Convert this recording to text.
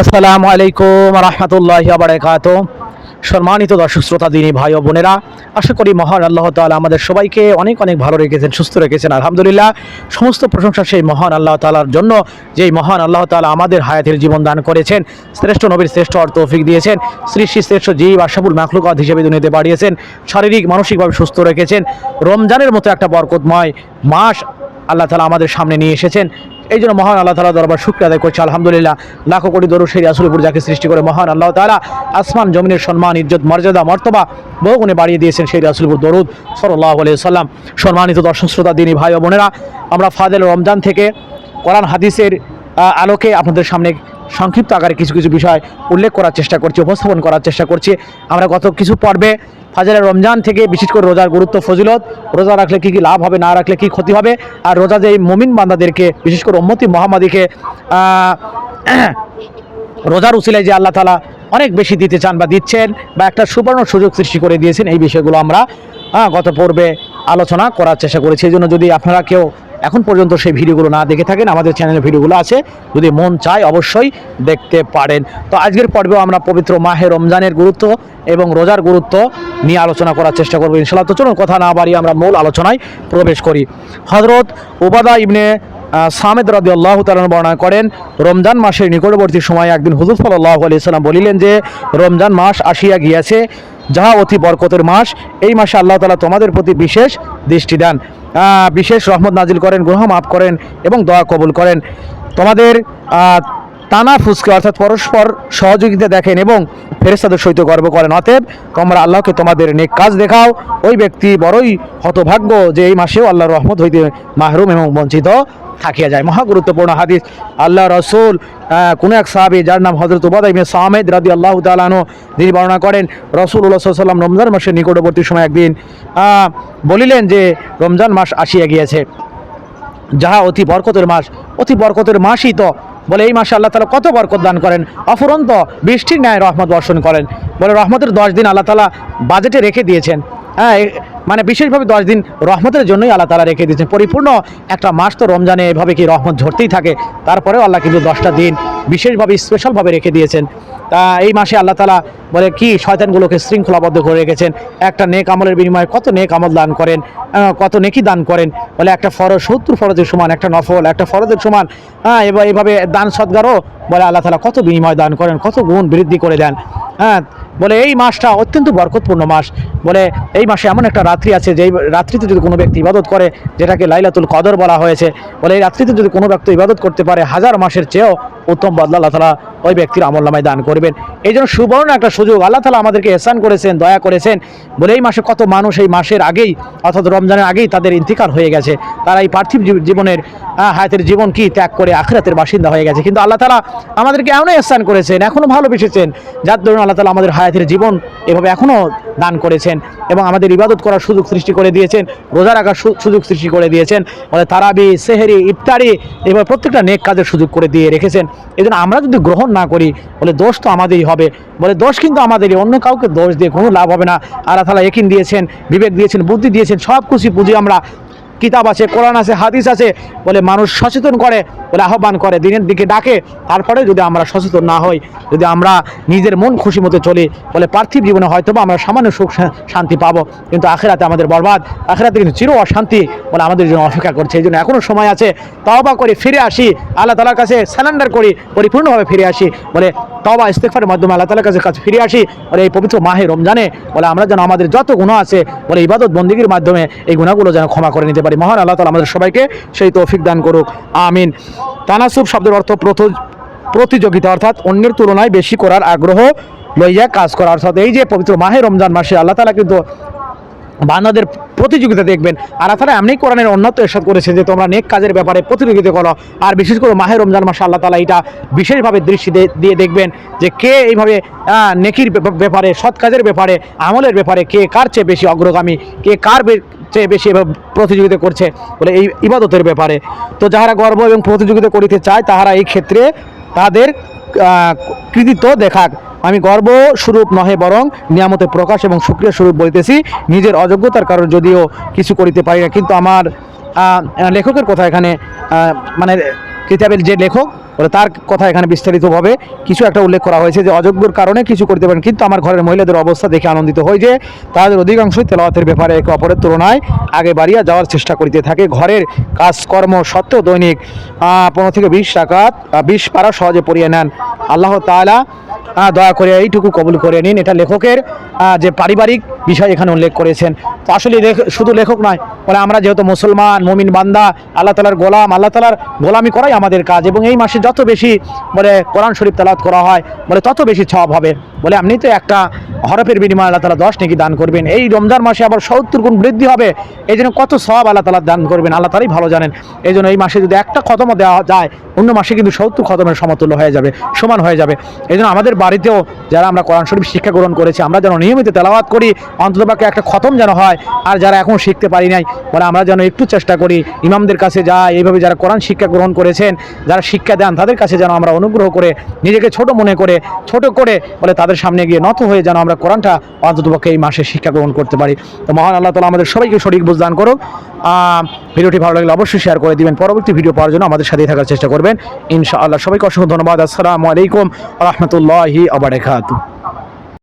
আসসালামু আলাইকুম রহমতুল্লাহ বারাকাত। সম্মানিত দর্শক, শ্রোতা, দিনী ভাই ও বোনেরা, আশা করি মহান আল্লাহ তাআলা আমাদের সবাইকে অনেক অনেক ভালো রেখেছেন, সুস্থ রেখেছেন, আলহামদুলিল্লাহ। সমস্ত প্রশংসা সেই মহান আল্লাহ তালার জন্য, যেই মহান আল্লাহ তাআলা আমাদের হায়াতের জীবন দান করেছেন, শ্রেষ্ঠ নবীর শ্রেষ্ঠ অর্থ তৌফিক দিয়েছেন সৃষ্টি শ্রেষ্ঠ জীব আশাবুল মাখলুকাত হিসেবে দুনিয়াতে বাড়িয়েছেন, শারীরিক, মানসিকভাবে সুস্থ রেখেছেন, রমজানের মতো একটা বরকতময় মাস আল্লাহ তালা আমাদের সামনে নিয়ে এসেছেন এই জন্য মহান আল্লাহ তালা দরবার শুক্র আদায় করছে, আলহামদুলিল্লাহ। লাখো কোটি দরু সেই রাসুলপুর যাকে সৃষ্টি করে মহান আল্লাহ তালা আসমান, জমিনের সম্মান, ইজ্জত, মর্যাদা, মর্তবা বহুগুণে বাড়িয়ে দিয়েছেন সেই রাসুলপুর দরুদ সরল্লাহ সাল্লাম সম্মানিত দর্শক, শ্রোতা, দিনী ভাই ও বোনেরা, আমরা ফাদেল রমজান থেকে কোরআন হাদিসের আলোকে আপনাদের সামনে সংক্ষিপ্ত আকারে কিছু কিছু বিষয় উল্লেখ করার চেষ্টা করছি, উপস্থাপন করার চেষ্টা করছি। আমরা গত কিছু পর্বে ফাজারের রমজান থেকে বিশেষ করে রোজার গুরুত্ব, ফজিলত, রোজা রাখলে কী কী লাভ হবে, না রাখলে কী ক্ষতি হবে, আর রোজা যে এই মমিন বান্দাদেরকে, বিশেষ করে উম্মতি মহামাদিকে রোজার উসিলায় যে আল্লাহ তালা অনেক বেশি দিতে চান বা দিচ্ছেন বা একটা সুবর্ণ সুযোগ সৃষ্টি করে দিয়েছেন, এই বিষয়গুলো আমরা গত পর্বে আলোচনা করার চেষ্টা করেছি। এই জন্য যদি আপনারা কেউ এখন পর্যন্ত সেই ভিডিওগুলো না দেখে থাকেন, আমাদের চ্যানেলের ভিডিওগুলো আছে, যদি মন চায় অবশ্যই দেখতে পারেন। তো আজকের পর্বেও আমরা পবিত্র মাহে রমজানের গুরুত্ব এবং রোজার গুরুত্ব নিয়ে আলোচনা করার চেষ্টা করব ইনশাল্লাহ তো চলুন, কথা না বাড়িয়ে আমরা মূল আলোচনায় প্রবেশ করি। হজরত উবাদা ইবনে সামেদ রাদি আল্লাহ তালন বর্ণনা করেন, রমজান মাসের নিকটবর্তী সময়ে একদিন হুজুর সাল্লাহ আলি সাল্লাম বলিলেন যে, রমজান মাস আসিয়া গিয়াছে, যাহা অতি বরকতের মাস, এই মাসে আল্লাহ তালা তোমাদের প্রতি বিশেষ দৃষ্টি দেন। বিশেষ রহমত নাজিল করেন গ্রহ মাফ করেন এবং দোয়া কবুল করেন। তোমাদের টানা ফুসকে অর্থাৎ পরস্পর সহযোগিতা দেখেন এবং ফেরেস্তাদের সহিত গর্ব করেন। অতএব, তোমরা আল্লাহকে তোমাদের নেক কাজ দেখাও। ওই ব্যক্তি বড়ই হতভাগ্য যে এই মাসেও আল্লাহর রহমত হইতে মাহরুম এবং বঞ্চিত থাকিয়া যায়। মহা গুরুত্বপূর্ণ হাদিস। আল্লাহ রসুল কোন এক সাহাবি যার নাম হজরত উবাদা ইবনে সামেদ রাদি আল্লাহ তালানো তিনি বর্ণনা করেন রসুল সাল্লাম রমজান মাসের নিকটবর্তী সময় একদিন বলিলেন যে, রমজান মাস আসিয়া গিয়েছে। যাহা অতি বরকতের মাস, অতি বরকতের মাসই তো। বলে, এই মাসে আল্লাহ তালা কত বরকত দান করেন? অফুরন্ত বৃষ্টির ন্যায় রহমত বর্ষণ করেন। বলে, রহমতের দশ দিন আল্লাহ তালা বাজেটে রেখে দিয়েছেন। হ্যাঁ মানে বিশেষভাবে দশ দিন রহমতের জন্যই আল্লাহ তালা রেখে দিয়েছেন। পরিপূর্ণ একটা মাস তো রমজানে এভাবে কি রহমত ঝরতেই থাকে। তারপরেও আল্লাহ কিন্তু দশটা দিন বিশেষভাবে স্পেশালভাবে রেখে দিয়েছেন। তা এই মাসে আল্লাহ তালা বলে, কি শয়তানগুলোকে শৃঙ্খলাবদ্ধ করে রেখেছেন? একটা নেক আমলের বিনিময়ে কত নেক আমল দান করেন কত নেকি দান করেন? বলে, একটা ফরজ, সত্তর ফরজের সমান, একটা নফল, একটা ফরজের সমান হ্যাঁ এবার এইভাবে দান সদ্গারও বলে আল্লাহ তালা কত বিনিময় দান করেন, কত গুণ বৃদ্ধি করে দেন। হ্যাঁ বলে, এই মাসটা অত্যন্ত বরকতপূর্ণ মাস। বলে, এই মাসে এমন একটা রাত্রি আছে যেই রাত্রিতে যদি কোনো ব্যক্তি ইবাদত করে, যেটাকে লাইলাতুল কদর বলা হয়েছে, বলে এই রাত্রিতে যদি কোনো ব্যক্তি ইবাদত করতে পারে, হাজার মাসের চেয়েও উত্তম বদলা আল্লাহ তালা ওই ব্যক্তির আমল নামায় দান করবেন। এই জন্য সুবর্ণ একটা সুযোগ আল্লাহ তালা আমাদেরকে এহসান করেছেন, দয়া করেছেন। বলে, এই মাসে কত মানুষ এই মাসের আগেই, অর্থাৎ রমজানের আগেই তাদের ইন্তিকাল হয়ে গেছে। তারা এই পার্থিব জীব- জীবনের হায়াতের জীবন কি ত্যাগ করে আখরাতের বাসিন্দা হয়ে গেছে। কিন্তু আল্লাহ তালা আমাদেরকে এমন এহসান করেছেন এখনও ভালোবেসেছেন। যার দরুন আল্লাহ তালা আমাদের হায়াতের জীবন এভাবে এখনও দান করেছেন এবং আমাদের ইবাদত করার সুযোগ সৃষ্টি করে দিয়েছেন, রোজা রাখার সুযোগ সৃষ্টি করে দিয়েছেন বলে তারাবি, সেহেরি, ইফতারি এবার প্রত্যেকটা নেক কাজের সুযোগ করে দিয়ে রেখেছেন। এই আমরা যদি গ্রহণ না করি, বলে দোষ তো আমাদেরই হবে। বলে দোষ কিন্তু আমাদেরই, অন্য কাউকে দোষ দিয়ে কোনো লাভ হবে না। আল্লাহ তালা একিন দিয়েছেন, বিবেক দিয়েছেন, বুদ্ধি দিয়েছেন সব খুশি পুঁজি আমরা কিতাব আছে, কোরআন আছে, হাদিস আছে বলে মানুষ সচেতন করে, বলে আহ্বান করে, দিনের দিকে ডাকে। তারপরে যদি আমরা সচেতন না হই, যদি আমরা নিজের মন খুশি মতো চলি, বলে পার্থিব জীবনে হয়তো বা আমরা সামান্য সুখ শান্তি পাবো। কিন্তু আখেরাতে আমাদের বরবাদ, আখেরাতে কিন্তু চির অশান্তি বলে আমাদের জন্য অপেক্ষা করছে। এই জন্য এখনও সময় আছে, তওবা করে ফিরে আসি, আল্লাহ তালার কাছে স্যালেন্ডার করি, পরিপূর্ণভাবে ফিরে আসি, বলে তবা ইস্তেকফারের মাধ্যমে আল্লাহ তালার কাছে কাছে ফিরে আসি। বলে এই পবিত্র মাহে রমজানে, বলে আমরা যেন আমাদের যত গুণ আছে, বলে ইবাদত বন্দীগীর মাধ্যমে এই গুণাগুলো যেন ক্ষমা করে নিতে পারি। মহান আল্লাহ তালা আমাদের সবাইকে সেই তৌফিক দান করুক। আমিন। তানাসুব শব্দের অর্থ প্রথ- প্রতিযোগিতা, অর্থাৎ অন্যের তুলনায় বেশি করার আগ্রহ লইয়া কাজ করা। অর্থাৎ এই যে পবিত্র মাহে রমজান মাসে আল্লাহ তালা কিন্তু বান্দাদের প্রতিযোগিতা দেখবেন। আর তারা এমনি কোরআনের উন্নত এরশাদ করেছে যে তোমরা নেক কাজের ব্যাপারে প্রতিযোগিতা করো। আর বিশেষ করে মাহে রমজান মাসে আল্লাহ তালা এটা বিশেষভাবে দৃষ্টি দিয়ে দেখবেন যে কে এইভাবে নেকির ব্যাপ- ব্যাপারে, সৎ কাজের ব্যাপারে, আমলের ব্যাপারে কে কার চেয়ে বেশি অগ্রগামী, কে কার চেয়ে বেশি এভাবে প্রতিযোগিতা করছে বলে এই ইবাদতের ব্যাপারে। তো যাহারা গর্ব এবং প্রতিযোগিতা করিতে চায় তাহারা এই ক্ষেত্রে তাদের কৃতিত্ব দেখাক। আমি গর্ব স্বরূপ নহে বরং নিয়ামতে প্রকাশ এবং সুক্রিয়া স্বরূপ বলিতেছি। নিজের অযোগ্যতার কারণ যদিও কিছু করিতে পারি না, কিন্তু আমার লেখকের কথা এখানে মানে কিতাবের যে লেখক বলে তার কথা এখানে বিস্তারিতভাবে কিছু একটা উল্লেখ করা হয়েছে যে অযোগ্যর কারণে কিছু করতে পারেন। কিন্তু আমার ঘরের মহিলাদের অবস্থা দেখে আনন্দিত হই যে তাদের অধিকাংশই তেলাওয়াতের ব্যাপারে একে অপরের তুলনায় আগে বাড়িয়া যাওয়ার চেষ্টা করিতে থাকে। ঘরের কাজকর্ম সত্ত্বেও দৈনিক পনেরো থেকে বিশ টাকা আহ, বিশ পারা সহজে পড়িয়ে নেন। আল্লাহ তালা দয়া করে এইটুকু কবুল করে নিন। এটা লেখকের যে পারিবারিক বিষয় এখানে উল্লেখ করেছেন। আসলে শুধু লেখক নয়, বলে আমরা যেহেতু মুসলমান, মমিন বান্দা, আল্লাহ তালার গোলাম, আল্লাহ তালার গোলামি করাই আমাদের কাজ এবং এই মাসে যত বেশি, বলে কোরআন শরীফ তালাত করা হয়, বলে তত বেশি সওয়াব হবে, বলে আপনি তো একটা হরফের বিনিময়ে আল্লাহ তালা দশ নাকি দান করবেন। এই রমজান মাসে আবার সত্তর গুণ বৃদ্ধি হবে এই জন্য কত সব আল্লাহ তালা দান করবেন, আল্লাহ তালাই ভালো জানেন। এই জন্য এই মাসে যদি একটা খতমও দেওয়া যায়, অন্য মাসে কিন্তু সত্তর খতমের সমতুল্য হয়ে যাবে, সমান হয়ে যাবে। এই জন্য আমাদের বাড়িতেও যারা আমরা কোরআন শরীফ শিক্ষা গ্রহণ করেছি, আমরা যেন নিয়মিত তেলাওয়াত করি অন্ততপক্ষে একটা খতম যেন হয় আর যারা এখন শিখতে পারি নাই বলে আমরা যেন একটু চেষ্টা করি ইমামদের কাছে যাই। এইভাবে যারা কোরআন শিক্ষা গ্রহণ করেছেন যারা শিক্ষা দেন তাদের কাছে যেন আমরা অনুগ্রহ করে নিজেকে ছোট মনে করে ছোট করে বলে তাদের সামনে গিয়ে নত হয়ে যেন আমরা কোরআনটা অন্ততপক্ষে এই মাসে শিক্ষা গ্রহণ করতে পারি। তো মহান আল্লাহ তালা আমাদের সবাইকে সঠিক বুঝদান আহ, ভিডিওটি ভালো লাগলে অবশ্যই শেয়ার করে দিবেন। পরবর্তী ভিডিও পাওয়ার জন্য আমাদের সাথেই থাকার চেষ্টা করবেন। ইনশাআল্লাহ সবাইকে অসংখ্য ধন্যবাদ। আসসালামু আলাইকুম রহমতুল্লাহি আবরাকাতু